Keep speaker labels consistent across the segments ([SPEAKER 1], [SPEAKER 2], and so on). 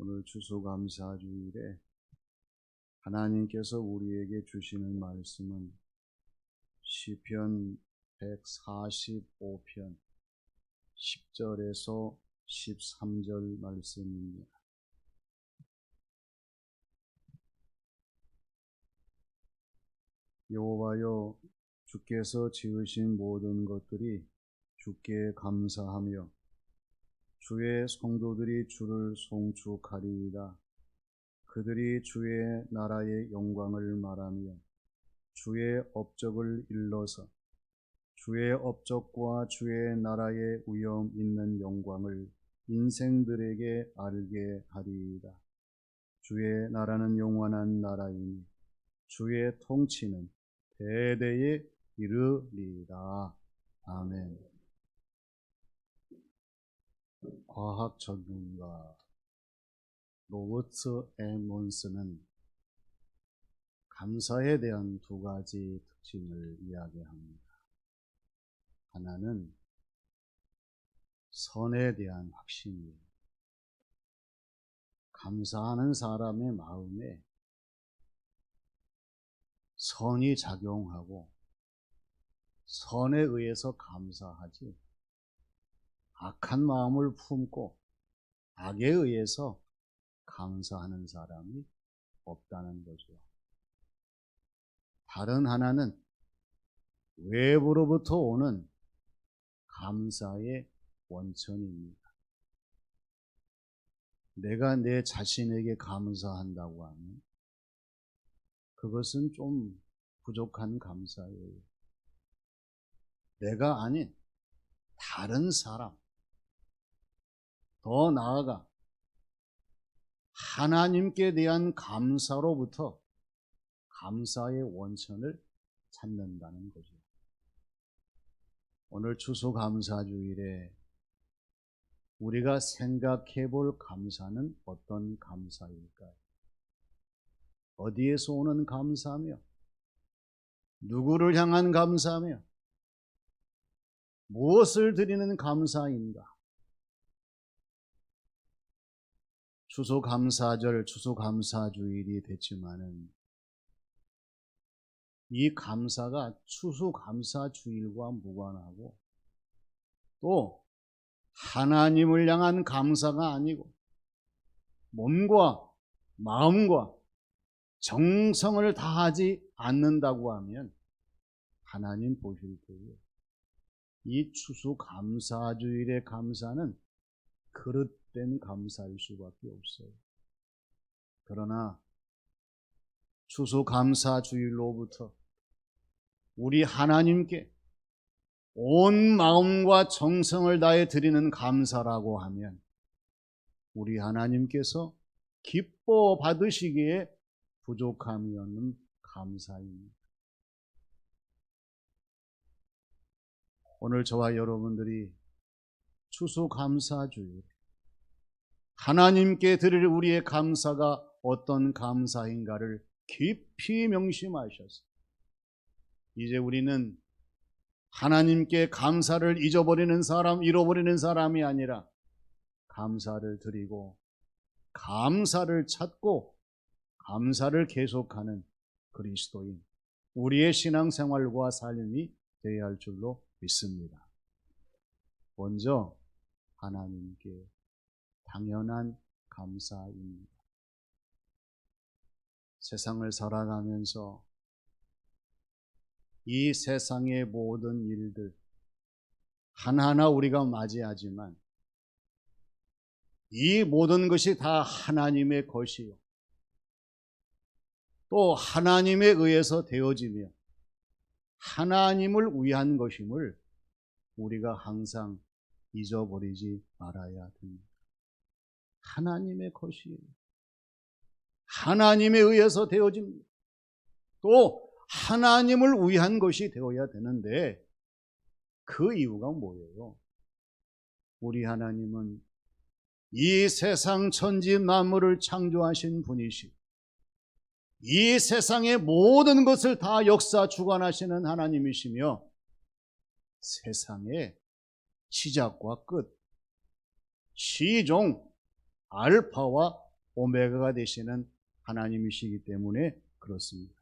[SPEAKER 1] 오늘 추수감사 주일에 하나님께서 우리에게 주시는 말씀은 시편 145편 10절에서 13절 말씀입니다. 여호와여 주께서 지으신 모든 것들이 주께 감사하며 주의 성도들이 주를 송축하리이다. 그들이 주의 나라의 영광을 말하며 주의 업적을 일러서 주의 업적과 주의 나라의 위엄 있는 영광을 인생들에게 알게 하리이다. 주의 나라는 영원한 나라이니 주의 통치는 대대에 이르리이다. 아멘. 과학 전문가 로버트 에몬스는 감사에 대한 두 가지 특징을 이야기합니다. 하나는 선에 대한 확신이에요. 감사하는 사람의 마음에 선이 작용하고 선에 의해서 감사하지 악한 마음을 품고 악에 의해서 감사하는 사람이 없다는 거죠. 다른 하나는 외부로부터 오는 감사의 원천입니다. 내가 내 자신에게 감사한다고 하면 그것은 좀 부족한 감사예요. 내가 아닌 다른 사람, 더 나아가 하나님께 대한 감사로부터 감사의 원천을 찾는다는 거죠. 오늘 추수감사주일에 우리가 생각해 볼 감사는 어떤 감사일까요? 어디에서 오는 감사며, 누구를 향한 감사며, 무엇을 드리는 감사인가? 추수감사절, 추수감사주일이 됐지만은 이 감사가 추수감사주일과 무관하고 또 하나님을 향한 감사가 아니고 몸과 마음과 정성을 다하지 않는다고 하면 하나님 보실 때에 이 추수감사주일의 감사는 그릇된 감사일 수밖에 없어요. 그러나 추수 감사 주일로부터 우리 하나님께 온 마음과 정성을 다해 드리는 감사라고 하면 우리 하나님께서 기뻐 받으시기에 부족함이 없는 감사입니다. 오늘 저와 여러분들이 추수감사주일 하나님께 드릴 우리의 감사가 어떤 감사인가를 깊이 명심하셔서 이제 우리는 하나님께 감사를 잊어버리는 사람, 잃어버리는 사람이 아니라 감사를 드리고 감사를 찾고 감사를 계속하는 그리스도인 우리의 신앙생활과 삶이 되어야 할 줄로 믿습니다. 먼저 하나님께 당연한 감사입니다. 세상을 살아가면서 이 세상의 모든 일들 하나하나 우리가 맞이하지만 이 모든 것이 다 하나님의 것이요. 또 하나님에 의해서 되어지며 하나님을 위한 것임을 우리가 항상 잊어버리지 말아야 됩니다. 하나님의 것이에요. 하나님에 의해서 되어집니다. 또 하나님을 위한 것이 되어야 되는데 그 이유가 뭐예요? 우리 하나님은 이 세상 천지 만물을 창조하신 분이시고 이 세상의 모든 것을 다 역사 주관하시는 하나님이시며 세상의 시작과 끝, 시종, 알파와 오메가가 되시는 하나님이시기 때문에 그렇습니다.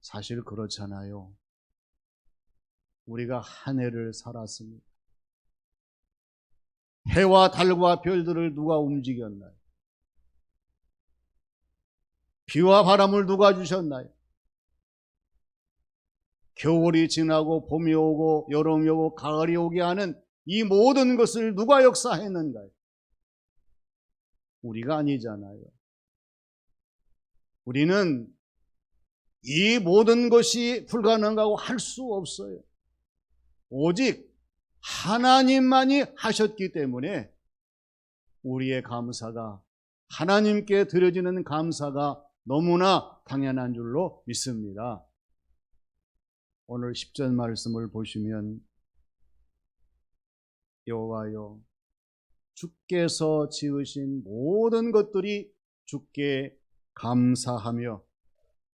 [SPEAKER 1] 사실 그렇잖아요. 우리가 한 해를 살았습니다. 해와 달과 별들을 누가 움직였나요? 비와 바람을 누가 주셨나요? 겨울이 지나고 봄이 오고 여름이 오고 가을이 오게 하는 이 모든 것을 누가 역사했는가요? 우리가 아니잖아요. 우리는 이 모든 것이 불가능하고 할 수 없어요. 오직 하나님만이 하셨기 때문에 우리의 감사가 하나님께 드려지는 감사가 너무나 당연한 줄로 믿습니다. 오늘 10절 말씀을 보시면 여호와여 주께서 지으신 모든 것들이 주께 감사하며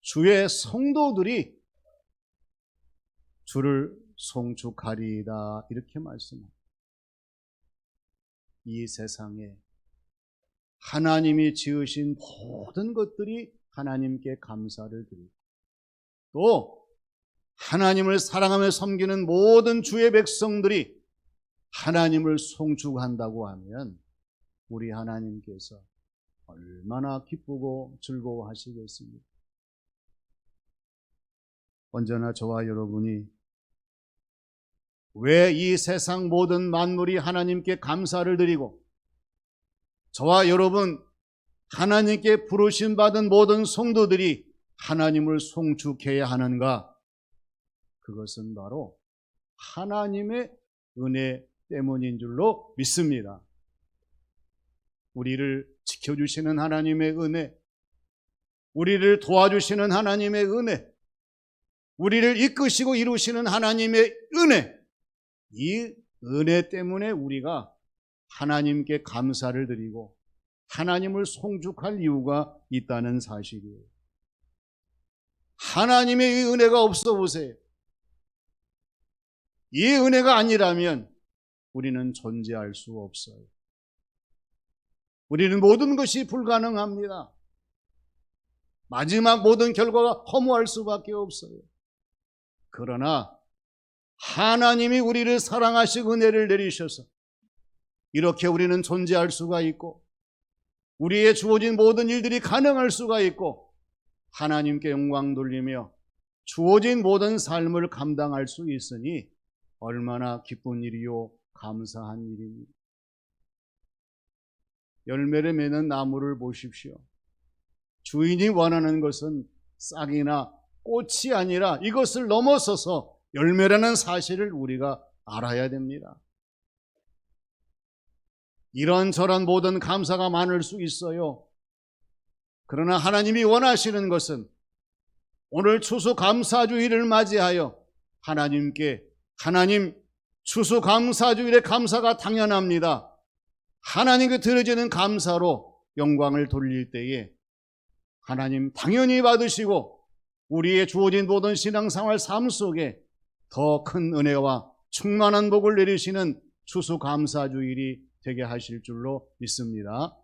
[SPEAKER 1] 주의 성도들이 주를 송축하리이다 이렇게 말씀합니다. 이 세상에 하나님이 지으신 모든 것들이 하나님께 감사를 드리고 또 하나님을 사랑하며 섬기는 모든 주의 백성들이 하나님을 송축한다고 하면 우리 하나님께서 얼마나 기쁘고 즐거워하시겠습니까? 언제나 저와 여러분이 왜 이 세상 모든 만물이 하나님께 감사를 드리고 저와 여러분 하나님께 부르심 받은 모든 성도들이 하나님을 송축해야 하는가? 그것은 바로 하나님의 은혜 때문인 줄로 믿습니다. 우리를 지켜주시는 하나님의 은혜, 우리를 도와주시는 하나님의 은혜, 우리를 이끄시고 이루시는 하나님의 은혜, 이 은혜 때문에 우리가 하나님께 감사를 드리고 하나님을 송축할 이유가 있다는 사실이에요. 하나님의 이 은혜가 없어 보세요. 이 은혜가 아니라면 우리는 존재할 수 없어요. 우리는 모든 것이 불가능합니다. 마지막 모든 결과가 허무할 수밖에 없어요. 그러나 하나님이 우리를 사랑하시고 은혜를 내리셔서 이렇게 우리는 존재할 수가 있고 우리의 주어진 모든 일들이 가능할 수가 있고 하나님께 영광 돌리며 주어진 모든 삶을 감당할 수 있으니 얼마나 기쁜 일이요 감사한 일입니다. 열매를 맺는 나무를 보십시오. 주인이 원하는 것은 싹이나 꽃이 아니라 이것을 넘어서서 열매라는 사실을 우리가 알아야 됩니다. 이런저런 모든 감사가 많을 수 있어요. 그러나 하나님이 원하시는 것은 오늘 추수 감사주의를 맞이하여 하나님께 하나님 추수감사주일의 감사가 당연합니다. 하나님께 드려지는 감사로 영광을 돌릴 때에 하나님 당연히 받으시고 우리의 주어진 모든 신앙생활 삶 속에 더 큰 은혜와 충만한 복을 내리시는 추수감사주일이 되게 하실 줄로 믿습니다.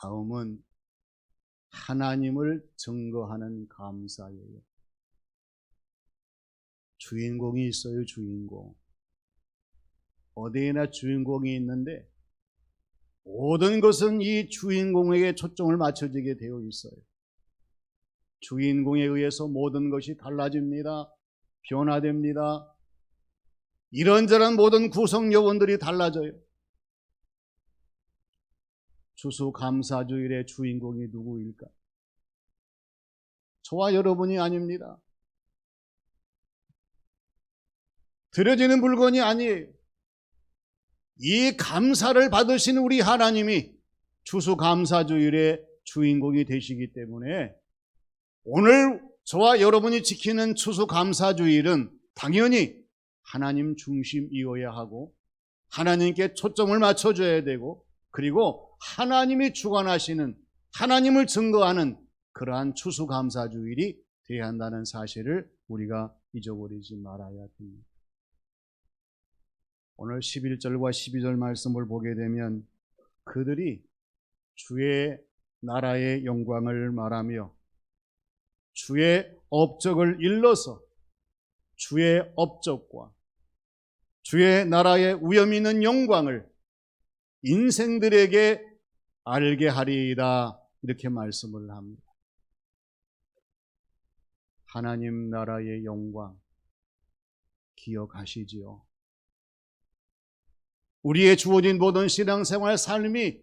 [SPEAKER 1] 다음은 하나님을 증거하는 감사예요. 주인공이 있어요, 주인공. 어디에나 주인공이 있는데 모든 것은 이 주인공에게 초점을 맞춰지게 되어 있어요. 주인공에 의해서 모든 것이 달라집니다. 변화됩니다. 이런저런 모든 구성 요원들이 달라져요. 추수감사주일의 주인공이 누구일까? 저와 여러분이 아닙니다. 드려지는 물건이 아니에요. 이 감사를 받으신 우리 하나님이 추수감사주일의 주인공이 되시기 때문에 오늘 저와 여러분이 지키는 추수감사주일은 당연히 하나님 중심이어야 하고 하나님께 초점을 맞춰줘야 되고 그리고 하나님이 주관하시는 하나님을 증거하는 그러한 추수감사주일이 되어야 한다는 사실을 우리가 잊어버리지 말아야 됩니다. 오늘 11절과 12절 말씀을 보게 되면 그들이 주의 나라의 영광을 말하며 주의 업적을 일러서 주의 업적과 주의 나라의 위엄 있는 영광을 인생들에게 알게 하리이다 이렇게 말씀을 합니다. 하나님 나라의 영광 기억하시지요. 우리의 주어진 모든 신앙생활 삶이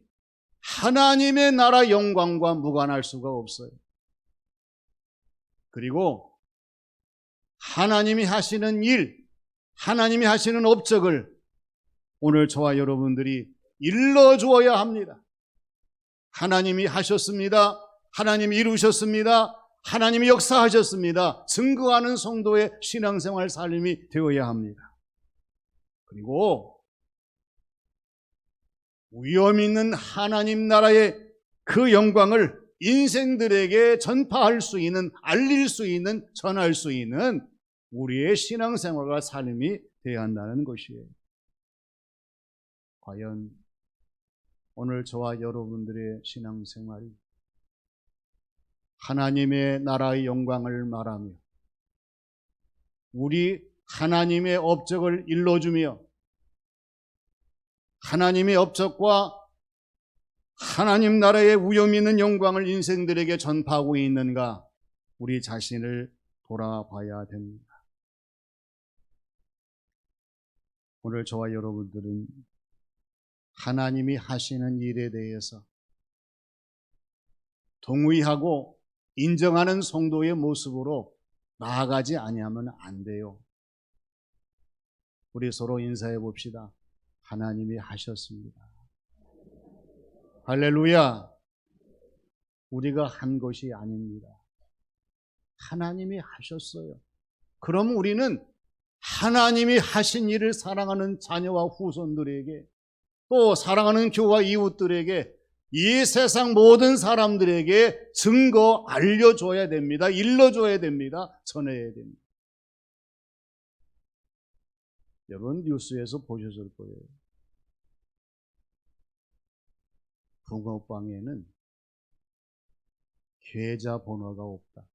[SPEAKER 1] 하나님의 나라 영광과 무관할 수가 없어요. 그리고 하나님이 하시는 일, 하나님이 하시는 업적을 오늘 저와 여러분들이 일러 주어야 합니다. 하나님이 하셨습니다. 하나님이 이루셨습니다. 하나님이 역사하셨습니다. 증거하는 성도의 신앙생활 삶이 되어야 합니다. 그리고 위험 있는 하나님 나라의 그 영광을 인생들에게 전파할 수 있는, 알릴 수 있는, 전할 수 있는 우리의 신앙생활과 삶이 되어야 한다는 것이에요. 과연 오늘 저와 여러분들의 신앙생활이 하나님의 나라의 영광을 말하며 우리 하나님의 업적을 일러주며 하나님의 업적과 하나님 나라의 위험 있는 영광을 인생들에게 전파하고 있는가 우리 자신을 돌아봐야 됩니다. 오늘 저와 여러분들은 하나님이 하시는 일에 대해서 동의하고 인정하는 성도의 모습으로 나아가지 아니하면 안 돼요. 우리 서로 인사해 봅시다. 하나님이 하셨습니다. 할렐루야. 우리가 한 것이 아닙니다. 하나님이 하셨어요. 그럼 우리는 하나님이 하신 일을 사랑하는 자녀와 후손들에게 또 사랑하는 교와 이웃들에게 이 세상 모든 사람들에게 증거 알려줘야 됩니다. 일러줘야 됩니다. 전해야 됩니다. 여러분 뉴스에서 보셨을 거예요. 붕어빵에는 계좌 번호가 없다.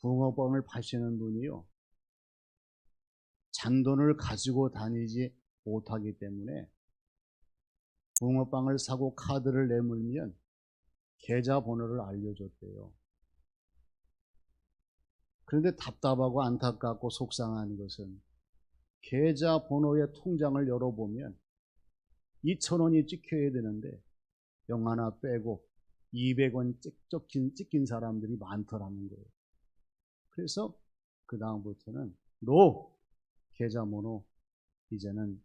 [SPEAKER 1] 붕어빵을 파시는 분이요. 잔돈을 가지고 다니지 못하기 때문에 붕어빵을 사고 카드를 내물면 계좌 번호를 알려줬대요. 그런데 답답하고 안타깝고 속상한 것은 계좌 번호의 통장을 열어보면 2천원이 찍혀야 되는데 영 하나 빼고 200원 찍힌, 찍힌 사람들이 많더라는 거예요. 그래서 그 다음부터는 노 계좌 번호 이제는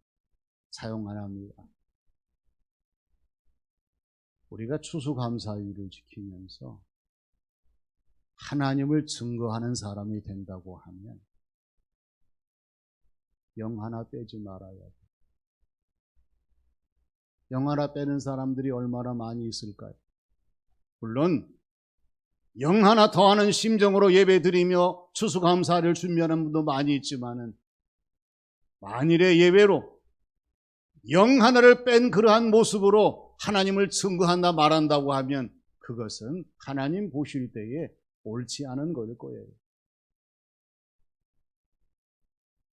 [SPEAKER 1] 사용 안 합니다. 우리가 추수감사일을 지키면서 하나님을 증거하는 사람이 된다고 하면 영 하나 빼지 말아야 돼. 영 하나 빼는 사람들이 얼마나 많이 있을까요? 물론 영 하나 더하는 심정으로 예배드리며 추수감사를 준비하는 분도 많이 있지만은 만일의 예배로 영 하나를 뺀 그러한 모습으로 하나님을 증거한다 말한다고 하면 그것은 하나님 보실 때에 옳지 않은 것일 거예요.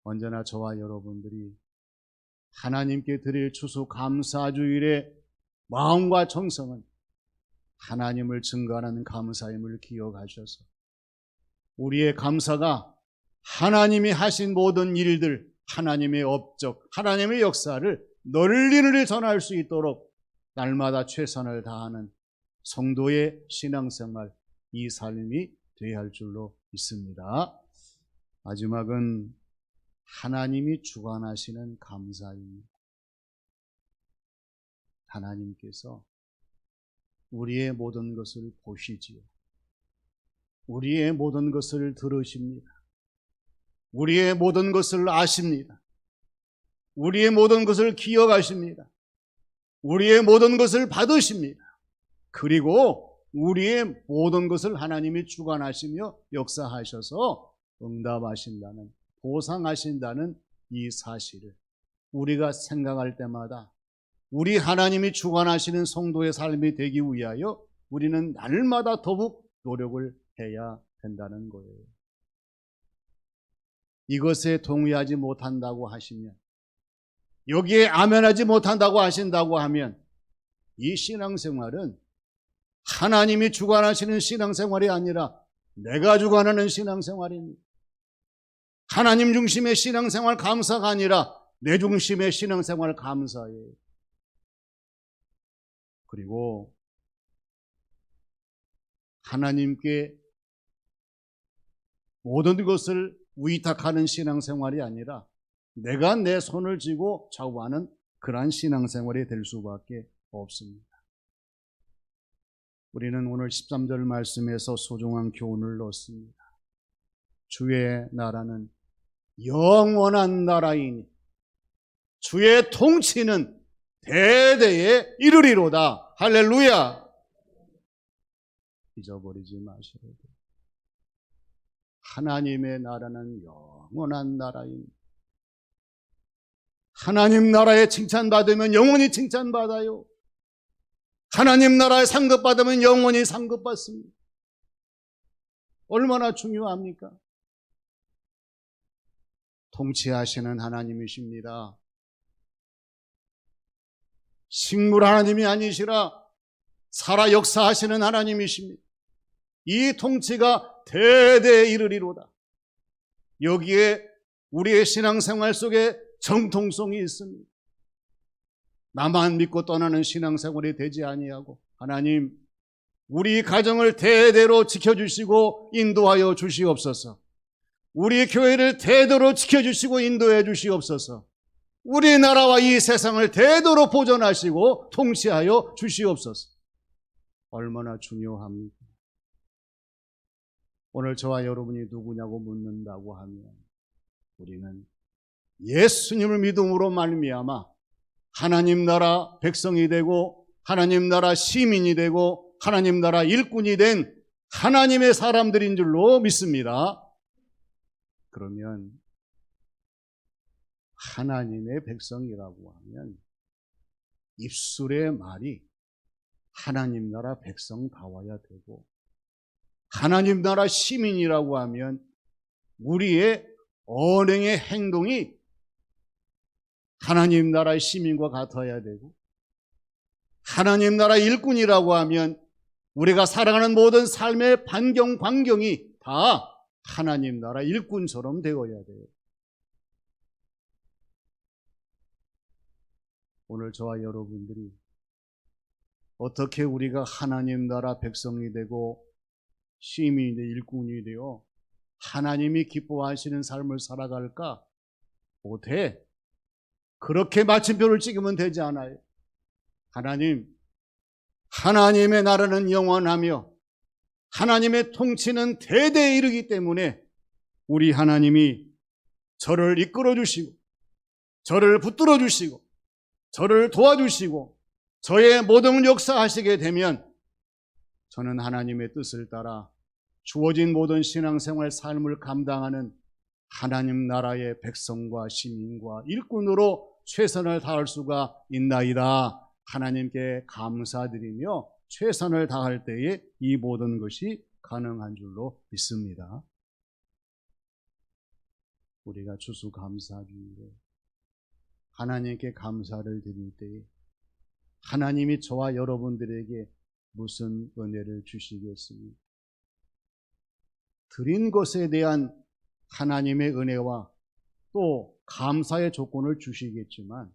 [SPEAKER 1] 언제나 저와 여러분들이 하나님께 드릴 추수 감사주일의 마음과 정성은 하나님을 증거하는 감사임을 기억하셔서 우리의 감사가 하나님이 하신 모든 일들, 하나님의 업적, 하나님의 역사를 널리 널리 전할 수 있도록 날마다 최선을 다하는 성도의 신앙생활, 이 삶이 되어야 할 줄로 믿습니다. 마지막은 하나님이 주관하시는 감사입니다. 하나님께서 우리의 모든 것을 보시지요. 우리의 모든 것을 들으십니다. 우리의 모든 것을 아십니다. 우리의 모든 것을 기억하십니다. 우리의 모든 것을 받으십니다. 그리고 우리의 모든 것을 하나님이 주관하시며 역사하셔서 응답하신다는, 보상하신다는 이 사실을 우리가 생각할 때마다 우리 하나님이 주관하시는 성도의 삶이 되기 위하여 우리는 날마다 더욱 노력을 해야 된다는 거예요. 이것에 동의하지 못한다고 하시면, 여기에 아멘하지 못한다고 하신다고 하면, 이 신앙생활은 하나님이 주관하시는 신앙생활이 아니라 내가 주관하는 신앙생활입니다. 하나님 중심의 신앙생활 감사가 아니라 내 중심의 신앙생활 감사예요. 그리고 하나님께 모든 것을 위탁하는 신앙생활이 아니라 내가 내 손을 쥐고 좌우하는 그러한 신앙생활이 될 수밖에 없습니다. 우리는 오늘 13절 말씀에서 소중한 교훈을 얻습니다. 주의 나라는 영원한 나라이니 주의 통치는 대대에 이르리로다. 할렐루야. 잊어버리지 마셔야 돼. 하나님의 나라는 영원한 나라입니다. 하나님 나라에 칭찬받으면 영원히 칭찬받아요. 하나님 나라에 상급받으면 영원히 상급받습니다. 얼마나 중요합니까? 통치하시는 하나님이십니다. 식물 하나님이 아니시라 살아 역사하시는 하나님이십니다. 이 통치가 대대에 이르리로다. 여기에 우리의 신앙생활 속에 정통성이 있습니다. 나만 믿고 떠나는 신앙생활이 되지 아니하고 하나님 우리 가정을 대대로 지켜주시고 인도하여 주시옵소서. 우리 교회를 대대로 지켜주시고 인도해 주시옵소서. 우리나라와 이 세상을 대대로 보존하시고 통치하여 주시옵소서. 얼마나 중요합니까? 오늘 저와 여러분이 누구냐고 묻는다고 하면 우리는 예수님을 믿음으로 말미암아 하나님 나라 백성이 되고 하나님 나라 시민이 되고 하나님 나라 일꾼이 된 하나님의 사람들인 줄로 믿습니다. 그러면 하나님의 백성이라고 하면 입술의 말이 하나님 나라 백성다워야 되고 하나님 나라 시민이라고 하면 우리의 언행의 행동이 하나님 나라의 시민과 같아야 되고 하나님 나라 일꾼이라고 하면 우리가 살아가는 모든 삶의 반경 광경이 다 하나님 나라 일꾼처럼 되어야 돼요. 오늘 저와 여러분들이 어떻게 우리가 하나님 나라 백성이 되고 시민이 되 일꾼이 되어 하나님이 기뻐하시는 삶을 살아갈까? 못해. 그렇게 마침표를 찍으면 되지 않아요. 하나님, 하나님의 나라는 영원하며 하나님의 통치는 대대에 이르기 때문에 우리 하나님이 저를 이끌어 주시고 저를 붙들어 주시고 저를 도와주시고 저의 모든 역사하시게 되면 저는 하나님의 뜻을 따라 주어진 모든 신앙생활 삶을 감당하는 하나님 나라의 백성과 시민과 일꾼으로 최선을 다할 수가 있나이다. 하나님께 감사드리며 최선을 다할 때에 이 모든 것이 가능한 줄로 믿습니다. 우리가 추수감사주일에 하나님께 감사를 드릴 때에 하나님이 저와 여러분들에게 무슨 은혜를 주시겠습니까? 드린 것에 대한 하나님의 은혜와 또 감사의 조건을 주시겠지만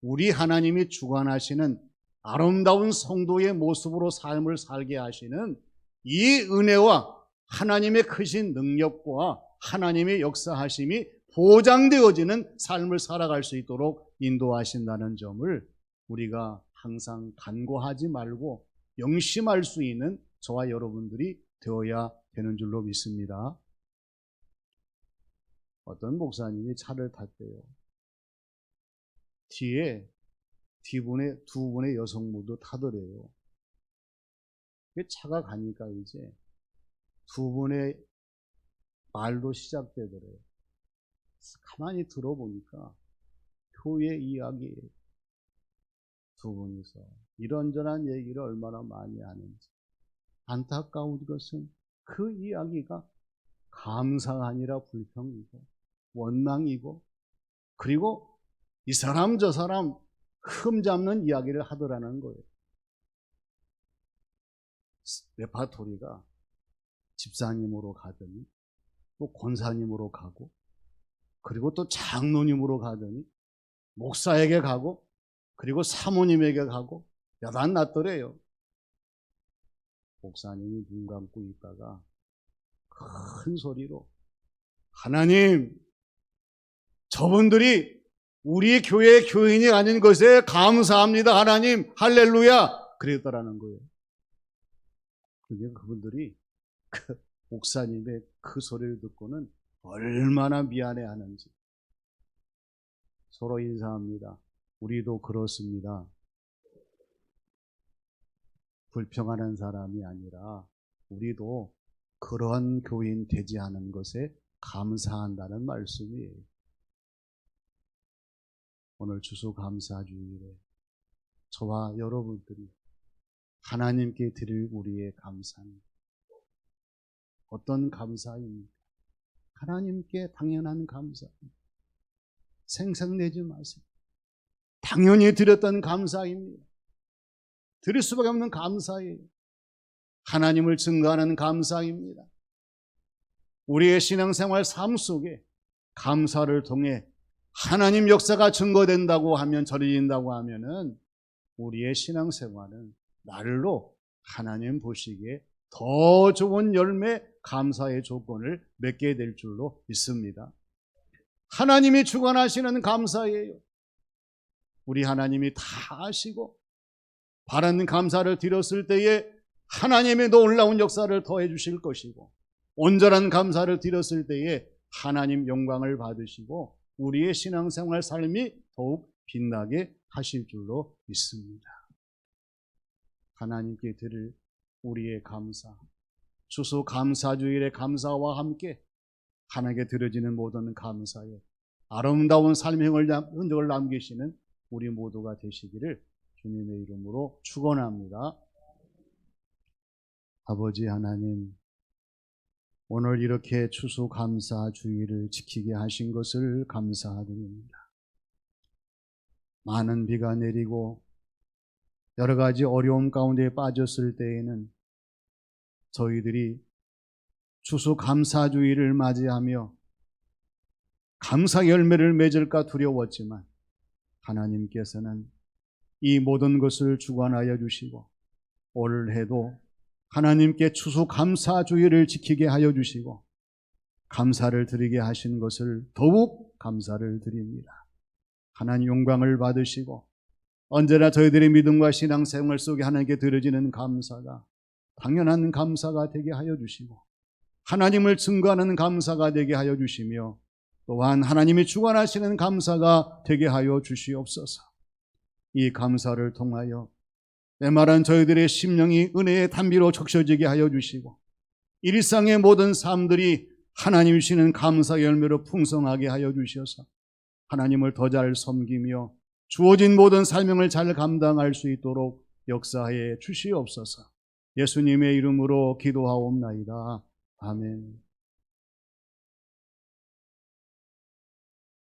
[SPEAKER 1] 우리 하나님이 주관하시는 아름다운 성도의 모습으로 삶을 살게 하시는 이 은혜와 하나님의 크신 능력과 하나님의 역사하심이 보장되어지는 삶을 살아갈 수 있도록 인도하신다는 점을 우리가 항상 간과하지 말고 영심할 수 있는 저와 여러분들이 되어야 되는 줄로 믿습니다. 어떤 목사님이 차를 탔대요. 뒤에 뒤분에 두 분의 여성분도 타더래요. 차가 가니까 이제 두 분의 말도 시작되더래요. 가만히 들어보니까 교회 이야기예요. 두 분이서 이런저런 얘기를 얼마나 많이 하는지 안타까운 것은 그 이야기가 감사가 아니라 불평이고 원망이고 그리고 이 사람 저 사람 흠 잡는 이야기를 하더라는 거예요. 레파토리가 집사님으로 가더니 또 권사님으로 가고 그리고 또 장로님으로 가더니 목사에게 가고 그리고 사모님에게 가고 여단 났더래요. 목사님이 눈 감고 있다가 큰 소리로 하나님 저분들이 우리 교회 교인이 아닌 것에 감사합니다. 하나님 할렐루야 그랬더라는 거예요. 그게 그분들이 그 목사님의 그 소리를 듣고는 얼마나 미안해 하는지 서로 인사합니다. 우리도 그렇습니다. 불평하는 사람이 아니라 우리도 그런 교인 되지 않은 것에 감사한다는 말씀이에요. 오늘 주수감사주일에 저와 여러분들이 하나님께 드릴 우리의 감사는 어떤 감사입니까? 하나님께 당연한 감사입니다. 생색내지 마세요. 당연히 드렸던 감사입니다. 드릴 수밖에 없는 감사예요. 하나님을 증거하는 감사입니다. 우리의 신앙생활 삶 속에 감사를 통해 하나님 역사가 증거된다고 하면 전해진다고 하면은 우리의 신앙생활은 날로 하나님 보시기에 더 좋은 열매 감사의 조건을 맺게 될 줄로 믿습니다. 하나님이 주관하시는 감사예요. 우리 하나님이 다 아시고 바른 감사를 드렸을 때에 하나님의 놀라운 역사를 더해 주실 것이고 온전한 감사를 드렸을 때에 하나님 영광을 받으시고 우리의 신앙생활 삶이 더욱 빛나게 하실 줄로 믿습니다. 하나님께 드릴 우리의 감사, 주수 감사주일의 감사와 함께 하나님께 드려지는 모든 감사에 아름다운 삶의 흔적을 남기시는 우리 모두가 되시기를 주님의 이름으로 축원합니다. 아버지 하나님, 오늘 이렇게 추수 감사 주의를 지키게 하신 것을 감사드립니다. 많은 비가 내리고 여러 가지 어려움 가운데 빠졌을 때에는 저희들이 추수 감사 주의를 맞이하며 감사 열매를 맺을까 두려웠지만 하나님께서는 이 모든 것을 주관하여 주시고 올 해도 하나님께 추수 감사 주의를 지키게 하여 주시고 감사를 드리게 하신 것을 더욱 감사를 드립니다. 하나님 영광을 받으시고 언제나 저희들의 믿음과 신앙생활 속에 하나님께 드려지는 감사가 당연한 감사가 되게 하여 주시고 하나님을 증거하는 감사가 되게 하여 주시며 또한 하나님이 주관하시는 감사가 되게 하여 주시옵소서. 이 감사를 통하여 내 말한 저희들의 심령이 은혜의 담비로 적셔지게 하여 주시고 일상의 모든 삶들이 하나님 주시는 감사 열매로 풍성하게 하여 주셔서 하나님을 더 잘 섬기며 주어진 모든 사명을 잘 감당할 수 있도록 역사해 주시옵소서. 예수님의 이름으로 기도하옵나이다. 아멘.